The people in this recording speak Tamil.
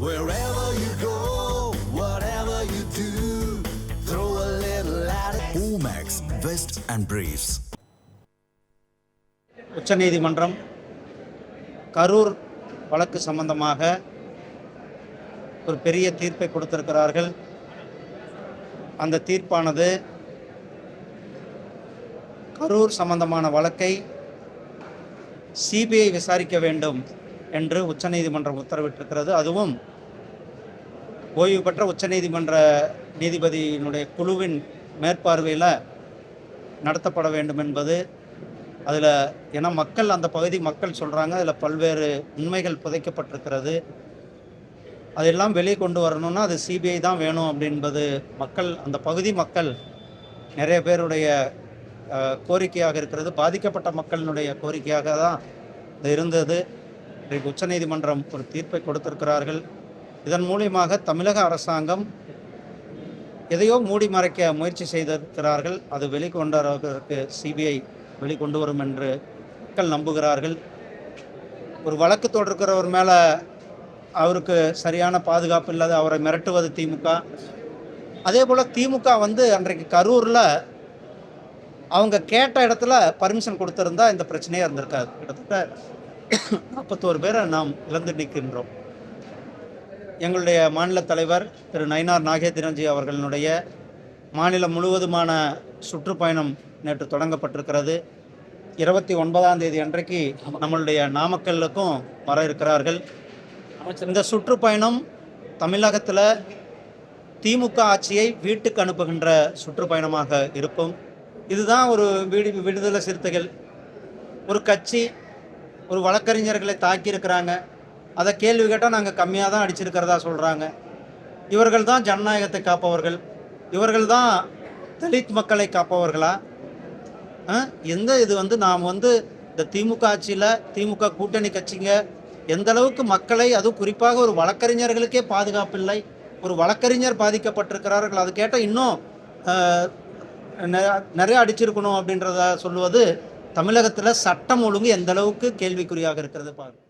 Wherever you go, whatever you do, throw a little at it. Omax, Vest and Briefs. உச்சநீதிமன்றம் கரூர் வழக்கு சம்பந்தமாக ஒரு பெரிய தீர்ப்பை கொடுத்திருக்கிறார்கள் அந்த தீர்ப்பானது கரூர் சம்பந்தமான வழக்கை சிபிஐ விசாரிக்க வேண்டும் என்று உச்சநீதிமன்றம் உத்தரவிட்டிருக்கிறது அதுவும் ஓய்வு பெற்ற உச்சநீதிமன்ற நீதிபதியினுடைய குழுவின் மேற்பார்வையில் நடத்தப்பட வேண்டும் என்பது அதில் ஏன்னா மக்கள் அந்த பகுதி மக்கள் சொல்கிறாங்க அதில் பல்வேறு உண்மைகள் புதைக்கப்பட்டிருக்கிறது. அதெல்லாம் வெளியே கொண்டு வரணும்னா அது சிபிஐ தான் வேணும் அப்படின்பது மக்கள் அந்த பகுதி மக்கள் நிறைய பேருடைய கோரிக்கையாக இருக்கிறது. பாதிக்கப்பட்ட மக்களினுடைய கோரிக்கையாக தான் இது இருந்தது. இன்றைக்கு உச்சநீதிமன்றம் ஒரு தீர்ப்பை கொடுத்திருக்கிறார்கள். இதன் மூலியமாக தமிழக அரசாங்கம் எதையோ மூடி மறைக்க முயற்சி செய்திருக்கிறார்கள். அது வெளிக்கொண்டு சிபிஐ வெளிக்கொண்டு வரும் என்று மக்கள் நம்புகிறார்கள். ஒரு வழக்கு தொடர்கிறவர் மேலே அவருக்கு சரியான பாதுகாப்பு இல்லாத அவரை மிரட்டுவது திமுக. அதே போல் திமுக வந்து அன்றைக்கு கரூரில் அவங்க கேட்ட இடத்துல பர்மிஷன் கொடுத்துருந்தா இந்த பிரச்சனையே இருந்திருக்காது. கிட்டத்தட்ட நாற்பத்தோரு பேரை நாம் இழந்து நிற்கின்றோம். எங்களுடைய மாநில தலைவர் திரு நயினார் நாகேந்திரன்ஜி அவர்களுடைய மாநிலம் முழுவதுமான சுற்றுப்பயணம் நேற்று தொடங்கப்பட்டிருக்கிறது. இருபத்தி ஒன்பதாம் தேதி அன்றைக்கு நம்மளுடைய நாமக்கல்லுக்கும் வர இருக்கிறார்கள். இந்த சுற்றுப்பயணம் தமிழகத்தில் திமுக ஆட்சியை வீட்டுக்கு அனுப்புகின்ற சுற்றுப்பயணமாக இருக்கும். இதுதான் ஒரு விடு விடுதலை சிறுத்தைகள். ஒரு கட்சி ஒரு வழக்கறிஞர்களை தாக்கியிருக்கிறாங்க. அதை கேள்வி கேட்டால் நாங்கள் கம்மியாக தான் அடிச்சிருக்கிறதா சொல்கிறாங்க இவர்கள் தான் ஜனநாயகத்தை காப்பவர்கள். இவர்கள் தான் தலித் மக்களை காப்பவர்களா? எந்த இது வந்து நாம் வந்து இந்த திமுக ஆட்சியில் திமுக கூட்டணி கட்சிங்க எந்த அளவுக்கு மக்களை அதுவும் குறிப்பாக ஒரு வழக்கறிஞர்களுக்கே பாதுகாப்பில்லை ஒரு வழக்கறிஞர் பாதிக்கப்பட்டிருக்கிறார்கள் அது கேட்டால் இன்னும் நிறைய அடிச்சிருக்கணும் அப்படின்றத சொல்லுவது தமிழகத்தில் சட்டம் ஒழுங்கு எந்த அளவுக்கு கேள்விக்குறியாக இருக்கிறது பாருங்கள்